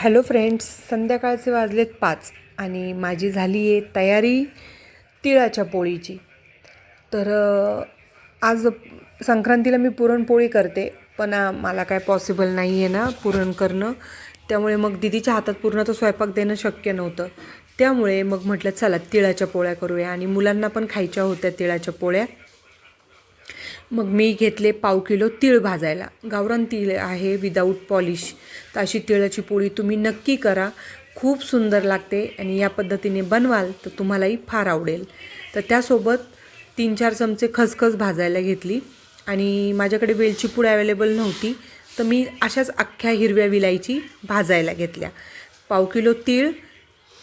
Hello friends संध्याकाळचे वाजलेत पाच आणि माझी झाली आहे तयारी तिळाच्या पोळीची. तर आज संक्रांतीला मी पुरणपोळी करते पण मला काय पॉसिबल नाही आहे ना पुरण करणं. त्यामुळे मग दिदीच्या हातात पुरणाचा स्वयंपाक देणं शक्य नव्हतं. त्यामुळे मग म्हटलं चला तिळाच्या पोळ्या करूया आणि मुलांना पण खायच्या होत्या तिळाच्या पोळ्या. मग मी घेतले पाव किलो तीळ भाजायला. गावरान तीळ आहे विदाऊट पॉलिश तर अशी तिळाची पोळी तुम्ही नक्की करा. खूप सुंदर लागते आणि या पद्धतीने बनवाल तर तुम्हालाही फार आवडेल. तर त्यासोबत तीन चार चमचे खसखस भाजायला घेतली आणि माझ्याकडे वेलची पूड अवेलेबल नव्हती तर मी अशाच अख्ख्या हिरव्या विलायची भाजायला घेतल्या. पाव किलो तीळ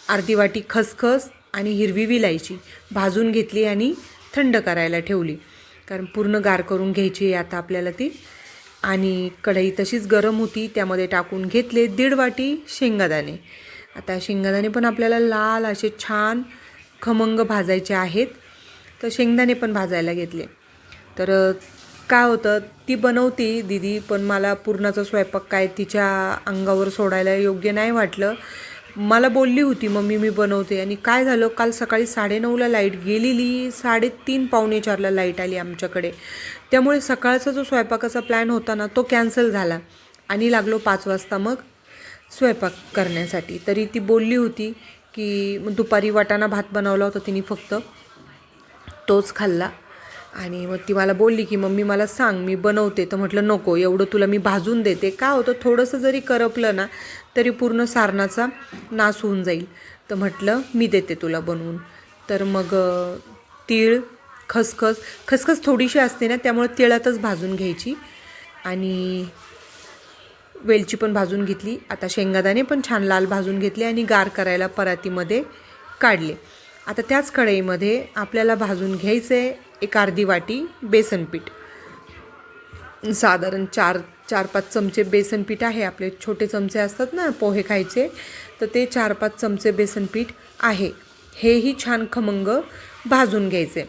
अर्धी वाटी खसखस आणि हिरवी विलायची भाजून घेतली आणि थंड करायला ठेवली. कारण पूर्ण गार करून घ्यायची आहे आता आपल्याला ती. आणि कढई तशीच गरम होती त्यामध्ये टाकून घेतले दीड वाटी शेंगादाणे. आता शेंगादाणे पण आपल्याला लाल असे छान खमंग भाजायचे आहेत. तर शेंगदाणे पण भाजायला घेतले. तर काय होतं ती बनवती दिदी पण मला पूर्णाचा स्वयंपाक काय तिच्या अंगावर सोडायला योग्य नाही वाटलं. मला बोलली होती मम्मी मी बनवते. आणि काय झालं काल सकाळी साडेनऊला लाइट गेलेली साडेतीन पावणे चारला लाइट आली आमच्याकडे. त्यामुळे सकाळचा जो स्वयंपाकाचा प्लॅन होता ना तो कॅन्सल झाला. आणि लागलो पाच वाजता मग स्वयंपाक करण्यासाठी. तरी ती बोलली होती की मग दुपारी वाटाणा भात बनवला होता तिने फक्त तोच खाल्ला. आणि मग ती मला बोलली की मम्मी मला सांग मी बनवते. तर म्हटलं नको एवढं तुला मी भाजून देते. का होतं थोडंसं जरी करपलं ना तरी पूर्ण सारणाचा नाश होऊन जाईल. तर म्हटलं मी देते तुला बनवून. तर मग तीळ खसखस खसखस थोडीशी असते ना त्यामुळे तिळातच भाजून घ्यायची. आणि वेलची पण भाजून घेतली. आता शेंगादाणे पण छान लाल भाजून घेतले आणि गार करायला परातीमध्ये काढले. आता त्याच कढईमध्ये आपल्याला भाजून घ्यायचं आहे एक अर्धी वाटी बेसन पीठ. साधारण चार चार पाच चमचे बेसन पीठ आहे. आपले छोटे चमचे असतात ना पोहे खायचे तर ते चार पाच चमचे बेसन पीठ आहे. हेही छान खमंग भाजून घ्यायचे.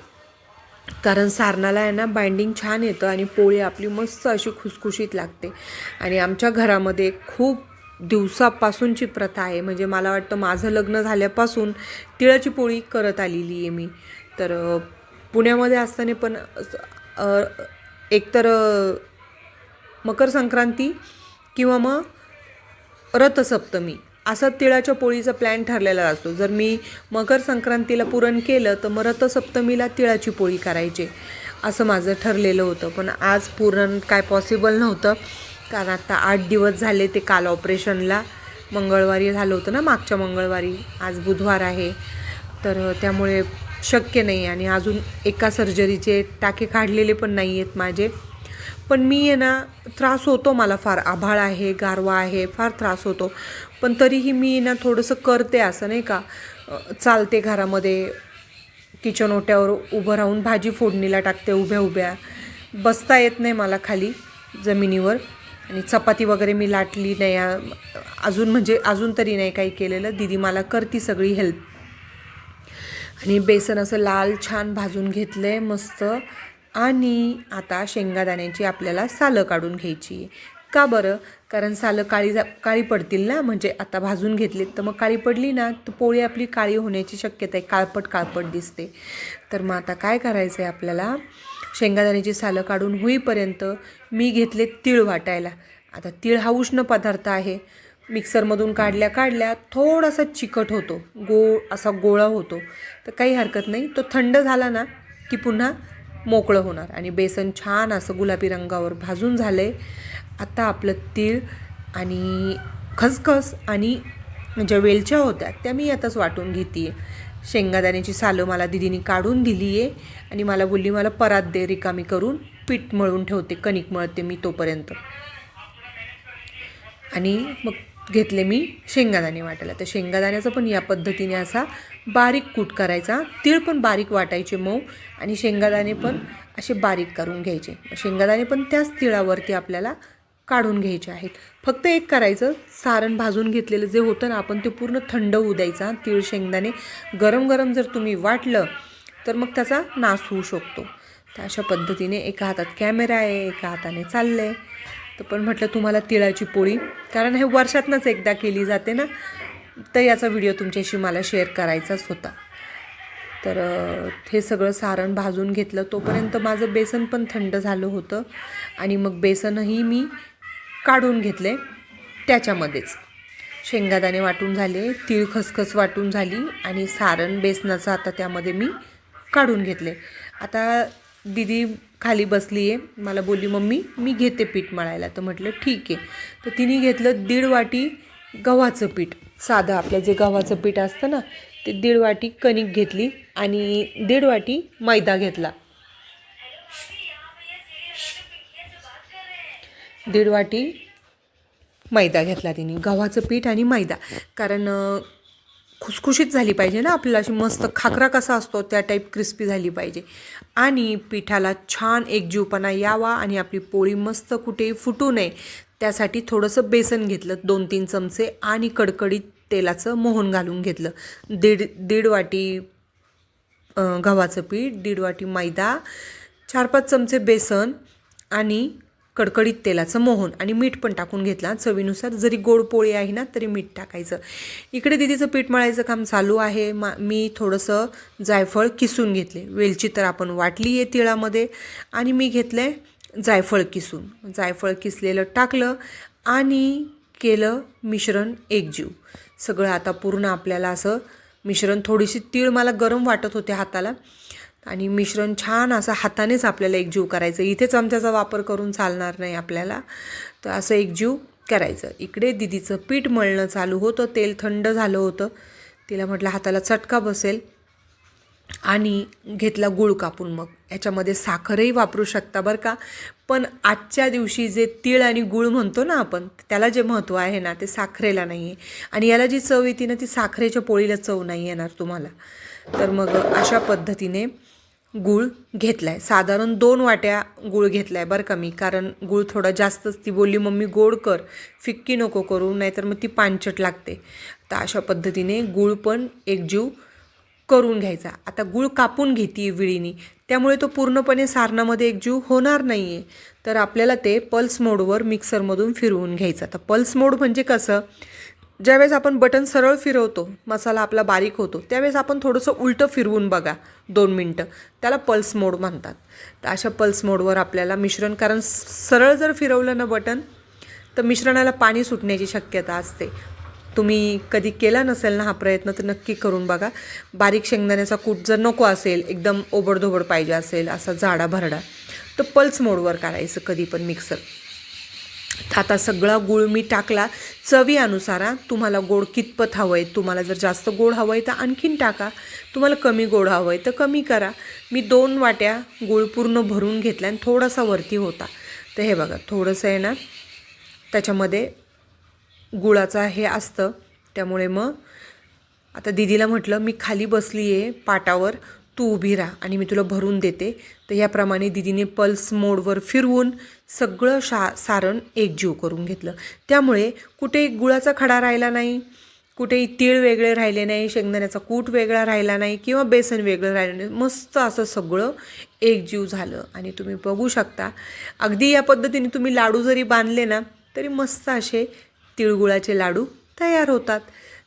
कारण सारणाला आहे ना बाइंडिंग छान येतं आणि पोळी आपली मस्त अशी खुसखुशीत लागते. आणि आमच्या घरामध्ये खूप दिवसापासूनची प्रथा आहे. म्हणजे मला वाटतं माझं लग्न झाल्यापासून तिळाची पोळी करत आलेली आहे मी. तर पुण्यामध्ये असताना पण एकतर मकर संक्रांती किंवा मग रथसप्तमी असा तिळाच्या पोळीचा प्लॅन ठरलेला असतो. जर मी मकर संक्रांतीला पुरण केलं तर मग रथसप्तमीला तिळाची पोळी करायची असं माझं ठरलेलं होतं. पण आज पुरण काय पॉसिबल नव्हतं. कारण आता आठ दिवस झाले ते काल ऑपरेशनला मंगळवारी झालं होतं ना मागच्या मंगळवारी. आज बुधवार आहे. तर त्यामुळे शक्य नाही आणि अजून एका सर्जरीचे टाके काढलेले पण नाही आहेत माझे. पण मी आहे ना त्रास होतो मला फार. आभाळ आहे गारवा आहे फार त्रास होतो. पण तरीही मी ना थोडंसं करते असं नाही का. चालते घरामध्ये किचन ओट्यावर उभं राहून भाजी फोडणीला टाकते उभ्या उभ्या. बसता येत नाही मला खाली जमिनीवर. आणि चपाती वगैरे मी लाटली नाही. अजून म्हणजे अजून तरी नाही काही केलेलं. दिदी मला करती सगळी हेल्प आणि बेसन असं लाल छान भाजून घेतलं आहे मस्त. आणि आता शेंगादाण्याची आपल्याला सालं काढून घ्यायची. आहे. का बरं? कारण सालं काळी जा काळी पडतील ना? म्हणजे आता भाजून घेतलीत तर मग काळी पडली ना तर पोळी आपली काळी होण्याची शक्यता आहे. काळपट काळपट दिसते. तर मग आता काय करायचं आहे आपल्याला? शेंगादाण्याची सालं काढून होईपर्यंत मी घेतले तीळ वाटायला. आता तीळ हा उष्ण पदार्थ आहे. मिक्सरमधून काढल्या काढल्या थोडासा चिकट होतो. गोळ असा गोळा होतो. तर काही हरकत नाही. तो थंड झाला ना की पुन्हा मोकळं होणार. आणि बेसन छान असं गुलाबी रंगावर भाजून झालं आहे आता आपलं तीळ आणि खसखस आणि ज्या वेलच्या होत्या त्या मी आताच वाटून घेते आहे शेंगादाण्याची सालं मला दिदीने काढून दिली आहे आणि मला बोलली मला परात दे रिकामी करून. पीठ मळून ठेवते. कणिक मळते मी तोपर्यंत. आणि मग घेतले मी शेंगादाणे वाटायला. तर शेंगादाण्याचा पण या पद्धतीने असा बारीक कूट करायचा. तीळ पण बारीक वाटायचे मऊ आणि शेंगादाणे पण असे बारीक करून घ्यायचे. शेंगादाणे पण त्याच तिळावरती आपल्याला काढून घ्यायचे आहेत. फक्त एक करायचं सारण भाजून घेतलेलं जे होतं ना आपण ते पूर्ण थंड होऊ द्यायचा. तीळ शेंगदाणे गरम गरम जर तुम्ही वाटलं तर मग त्याचा नाश होऊ शकतो. तर अशा पद्धतीने एका हातात कॅमेरा आहे एका हाताने चाललं आहे तर पण म्हटलं तुम्हाला तिळाची पोळी कारण हे वर्षातनंच एकदा केली जाते ना तर याचा व्हिडिओ तुमच्याशी मला शेअर करायचाच होता. तर हे सगळं सारण भाजून घेतलं तोपर्यंत माझं बेसन पण थंड झालं होतं आणि मग बेसनही मी काढून घेतले त्याच्यामध्येच. शेंगादाणे वाटून झाले तीळ खसखस वाटून झाली आणि सारण बेसनाचं आता त्यामध्ये मी काढून घेतले. आता दिदी खाली बसली आहे. मला बोलली मम्मी मी घेते पीठ मळायला. तर म्हटलं ठीक आहे. तर तिने घेतलं दीड वाटी गव्हाचं पीठ. साधं आपलं जे गव्हाचं पीठ असतं ना ते दीड वाटी कणिक घेतली आणि दीड वाटी मैदा घेतला. दीड वाटी मैदा घेतला तिने गव्हाचं पीठ आणि मैदा. कारण खुसखुशीत झाली पाहिजे ना आपल्याला अशी मस्त खाकरा कसा असतो त्या टाईप क्रिस्पी झाली पाहिजे. आणि पिठाला छान एकजीवपणा यावा आणि आपली पोळी मस्त कुठेही फुटू नये. त्यासाठी थोडंसं बेसन घेतलं दोन तीन चमचे आणि कडकडीत तेलाचं मोहन घालून घेतलं. दीड दीड वाटी गव्हाचं पीठ दीड वाटी मैदा चार पाच चमचे बेसन आणि कडकडीत तेलाचं मोहन आणि मीठ पण टाकून घेतला. चवीनुसार जरी गोड पोळी आहे ना तरी मीठ टाकायचं. इकडे दिदीचं पीठ मळायचं काम चालू आहे. मा मी थोडंसं जायफळ किसून घेतले. वेलची तर आपण वाटली आहे तिळामध्ये. आणि मी घेतलं आहे जायफळ किसून. जायफळ किसलेलं टाकलं आणि केलं मिश्रण एकजीव. सगळं आता पूर्ण आपल्याला असं मिश्रण थोडीशी तीळ मला गरम वाटत होते हाताला. आणि मिश्रण छान असं हातानेच आपल्याला एकजीव करायचं. इथे चमच्याचा वापर करून चालणार नाही आपल्याला. तर असं एकजीव करायचं. इकडे दिदीचं पीठ मळणं चालू होतं. तेल थंड झालं होतं. तिला म्हटलं हाताला चटका बसेल. आणि घेतला गूळ कापून मग. याच्यामध्ये साखरही वापरू शकता बरं का. पण आजच्या दिवशी जे तीळ आणि गूळ म्हणतो ना आपण त्याला जे महत्त्व आहे ना ते साखरेला नाही आहे आणि याला जी चव येते ना ती साखरेच्या पोळीला चव नाही येणार तुम्हाला. तर मग अशा पद्धतीने गूळ घेतला आहे साधारण दोन वाट्या गूळ घेतला आहे बरं का मी कारण गूळ थोडा जास्तच ती बोलली मम्मी गोड कर. फिक्की नको करू नाहीतर मग ती पानचट लागते. तर अशा पद्धतीने गूळ पण एकजीव करून घ्यायचा. आता गूळ कापून घेते विळीनी. त्यामुळे तो पूर्णपणे सारणामध्ये एकजीव होणार नाही आहे तर आपल्याला ते पल्स मोडवर मिक्सरमधून फिरवून घ्यायचं. आता पल्स मोड म्हणजे कसं? ज्यावेळेस आपण बटन सरळ फिरवतो मसाला आपला बारीक होतो त्यावेळेस आपण थोडंसं उलटं फिरवून बघा दोन मिनटं. त्याला पल्स मोड म्हणतात. तर अशा पल्स मोडवर आपल्याला मिश्रण कारण सरळ जर फिरवलं ना बटन तर मिश्रणाला पाणी सुटण्याची शक्यता असते. तुम्ही कधी केला नसेल ना हा प्रयत्न तर नक्की करून बघा. बारीक शेंगदाण्याचा कूट जर नको असेल एकदम ओबडधोबड पाहिजे असेल असा जाडा भरडा तर पल्स मोडवर काढायचं कधी पण मिक्सर आता सगळा गुळ मी टाकला. चवीनुसार तुम्हाला गोड कितपत हवं आहे तुम्हाला जर जास्त गोड हवं आहे तर आणखीन टाका. तुम्हाला कमी गोड हवं आहे तर कमी करा. मी दोन वाट्या गुळ पूर्ण भरून घेतला आणि थोडासा वरती होता. तर हे बघा थोडंसं आहे ना त्याच्यामध्ये गुळाचा हे असतं. त्यामुळे मग आता दिदीला म्हटलं मी खाली बसली आहे पाटावर. तू उभी राहा आणि मी तुला भरून देते. तर याप्रमाणे दिदीने पल्स मोडवर फिरवून सगळं शा सारण एकजीव करून घेतलं. त्यामुळे कुठे गुळाचा खडा राहिला नाही कुठेही तीळ वेगळे राहिले नाही शेंगदाण्याचा कूट वेगळा राहिला नाही किंवा बेसन वेगळं राहिलं नाही मस्त असं सगळं एकजीव झालं. आणि तुम्ही बघू शकता अगदी या पद्धतीने तुम्ही लाडू जरी बांधले ना तरी मस्त असे तिळगुळाचे लाडू तयार होतात.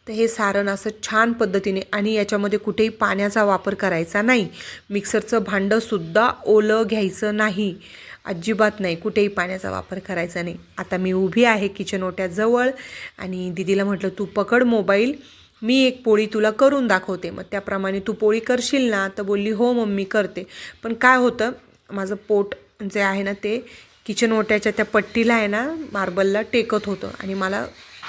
तर हे सारण असं छान पद्धतीने आणि याच्यामध्ये कुठेही पाण्याचा वापर करायचा नाही. मिक्सरचं भांडंसुद्धा ओलं घ्यायचं नाही. अजिबात नाही. कुठेही पाण्याचा वापर करायचा नाही. आता मी उभी आहे किचन ओट्याजवळ आणि दिदीला म्हटलं तू पकड मोबाईल मी एक पोळी तुला करून दाखवते. मग त्याप्रमाणे तू पोळी करशील ना? तर बोलली हो मम्मी करते. पण काय होतं माझं पोट जे आहे ना ते किचन ओट्याच्या त्या पट्टीला आहे ना मार्बलला टेकत होतं आणि मला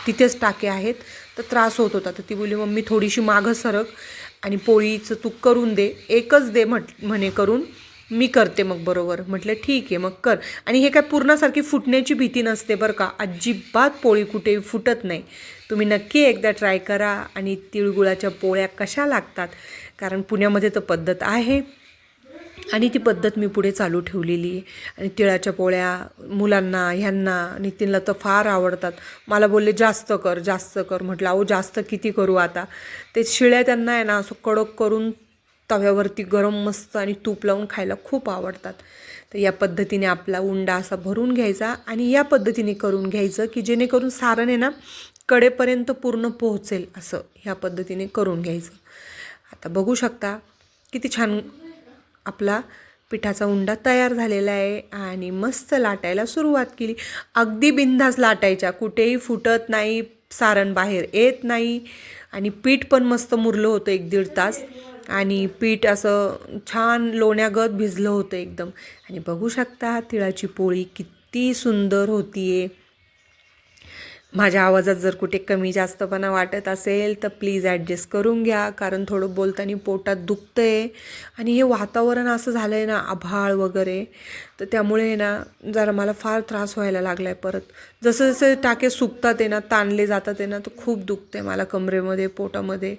तिथेच टाके आहेत. तर त्रास होत होता. तर ती बोलली मम्मी थोडीशी मागं सरक आणि पोळीचं तू करून दे. एकच दे म्हट म्हणे करून. मी करते मग बरोबर. म्हटलं ठीक आहे मग कर. आणि हे काय पूर्णासारखी फुटण्याची भीती नसते बरं का. अजिबात पोळी कुठेही फुटत नाही. तुम्ही नक्की एकदा ट्राय करा आणि तिळगुळाच्या पोळ्या कशा लागतात. कारण पुण्यामध्ये तर पद्धत आहे. आणि ती पद्धत मी पुढे चालू ठेवलेली आहे. आणि तिळाच्या पोळ्या मुलांना ह्यांना नितीनला तर फार आवडतात. मला बोलले जास्त कर जास्त कर. म्हटलं अहो जास्त किती करू आता? ते शिळ्या त्यांना आहे ना असं कडक करून तव्यावरती गरम मस्त आणि तूप लावून खायला खूप आवडतात. तर या पद्धतीने आपला उंडा असा भरून घ्यायचा आणि या पद्धतीने करून घ्यायचं की जेणेकरून सारण आहे ना कडेपर्यंत पूर्ण पोहोचेल असं ह्या पद्धतीने करून घ्यायचं. आता बघू शकता किती छान आपला पिठाचा उंडा तयार झालेला आहे आणि मस्त लाटायला सुरुवात केली. अगदी बिंधास लाटायच्या. कुठेही फुटत नाही सारण बाहेर येत नाही. आणि पीठ पण मस्त मुरलं होतं एक दीड तास. आणि पीठ असं छान लोण्यागत भिजलं होतं एकदम. आणि बघू शकता तिळाची पोळी किती सुंदर होती आहे माझ्या आवाजात जर कुठे कमी जास्तपणा वाटत असेल तर प्लीज ॲडजस्ट करून घ्या. कारण थोडं बोलताना पोटात दुखतं आहे आणि हे वातावरण असं झालं आहे ना आभाळ वगैरे. तर त्यामुळे ना जरा मला फार त्रास व्हायला लागला आहे परत. जसं जसे टाके सुकतात आहे ना ताणले जातात आहे ना तर खूप दुखतं आहे मला कमरेमध्ये पोटामध्ये.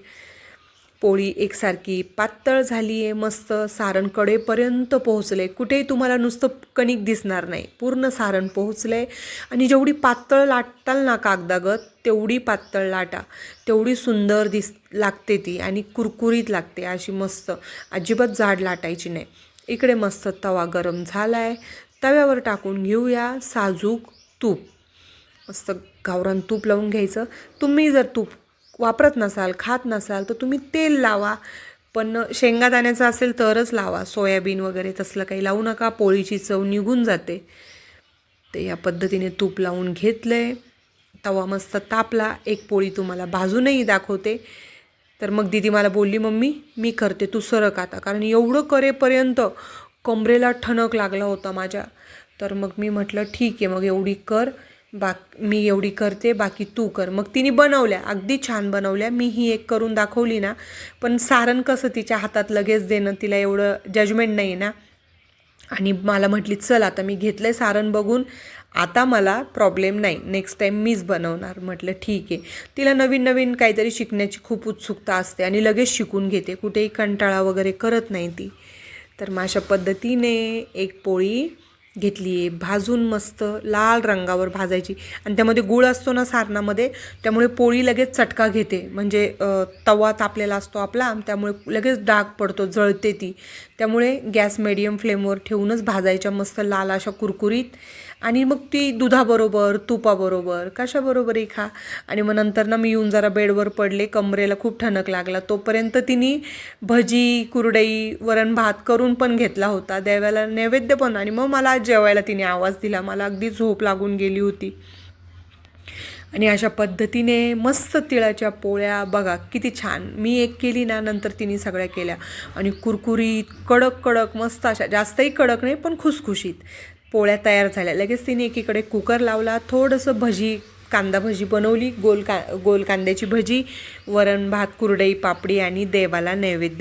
पोळी एकसारखी पातळ झाली आहे मस्त सारण कडेपर्यंत पोहोचले कुठेही तुम्हाला नुसतं कणिक दिसणार नाही. पूर्ण सारण पोहोचलं आहे आणि जेवढी पातळ लाटाल ना कागदागत तेवढी पातळ लाटा. तेवढी सुंदर दिस लागते ती आणि कुरकुरीत लागते अशी मस्त. अजिबात जाड लाटायची नाही. इकडे मस्त तवा गरम झाला आहे तव्यावर टाकून घेऊया साजूक तूप. मस्त गावरान तूप लावून घ्यायचं. तुम्ही जर तूप वापरत नसाल खात नसाल तर तुम्ही तेल लावा. पण शेंगादाण्याचं असेल तरच लावा. सोयाबीन वगैरे तसलं काही लावू नका. पोळीची चव निघून जाते. ते या पद्धतीने तूप लावून घेतलं आहे तवा मस्त तापला. एक पोळी तुम्हाला भाजूनही दाखवते. तर मग दिदी मला बोलली मम्मी मी करते. तू सरक आता. कारण एवढं करेपर्यंत कमरेला ठणक लागला होता माझ्या. तर मग मी म्हटलं ठीक आहे मग एवढी कर. बाक मी एवढी करते बाकी तू कर. मग तिने बनवल्या अगदी छान बनवल्या. मी ही एक करून दाखवली ना पण सारण कसं तिच्या हातात लगेच देणं तिला एवढं जजमेंट नाही ना. आणि मला म्हटली चल आता मी घेतलं आहे सारण बघून आता मला प्रॉब्लेम नाही नेक्स्ट टाईम मीच बनवणार. म्हटलं ठीक आहे. तिला नवीन नवीन काहीतरी शिकण्याची खूप उत्सुकता असते आणि लगेच शिकून घेते. कुठेही कंटाळा वगैरे करत नाही ती. तर मग अशा पद्धतीने एक पोळी घेतली आहे. भाजून मस्त लाल रंगावर भाजायची. आणि त्यामध्ये गुळ असतो ना सारणामध्ये त्यामुळे पोळी लगेच चटका घेते. म्हणजे तवा तापलेला असतो आपला त्यामुळे लगेच डाग पडतो जळते ती. त्यामुळे गॅस मिडियम फ्लेमवर ठेवूनच भाजायच्या मस्त लाल अशा कुरकुरीत. आणि मग ती दुधाबरोबर तुपाबरोबर कशाबरोबरही खा? आणि मग नंतर ना मी येऊन जरा बेडवर पडले कमरेला खूप ठणक लागला. तोपर्यंत तिने भजी कुरडई वरण भात करून पण घेतला होता. देवाला नैवेद्य पण आणि मग मला जेवायला तिने आवाज दिला. मला अगदी झोप लागून गेली होती. आणि अशा पद्धतीने मस्त तिळाच्या पोळ्या बघा किती छान. मी एक केली ना नंतर तिने सगळ्या केल्या. आणि कुरकुरीत कडक कडक मस्त अशा. जास्तही कडक नाही पण खुसखुशीत. पोळ्या तयार झाल्या. लगेच तिने एकीकडे कुकर लावला थोडंसं भजी कांदा भजी बनवली गोल का गोल कांद्याची भजी वरण भात कुरडई पापडी आणि देवाला नैवेद्य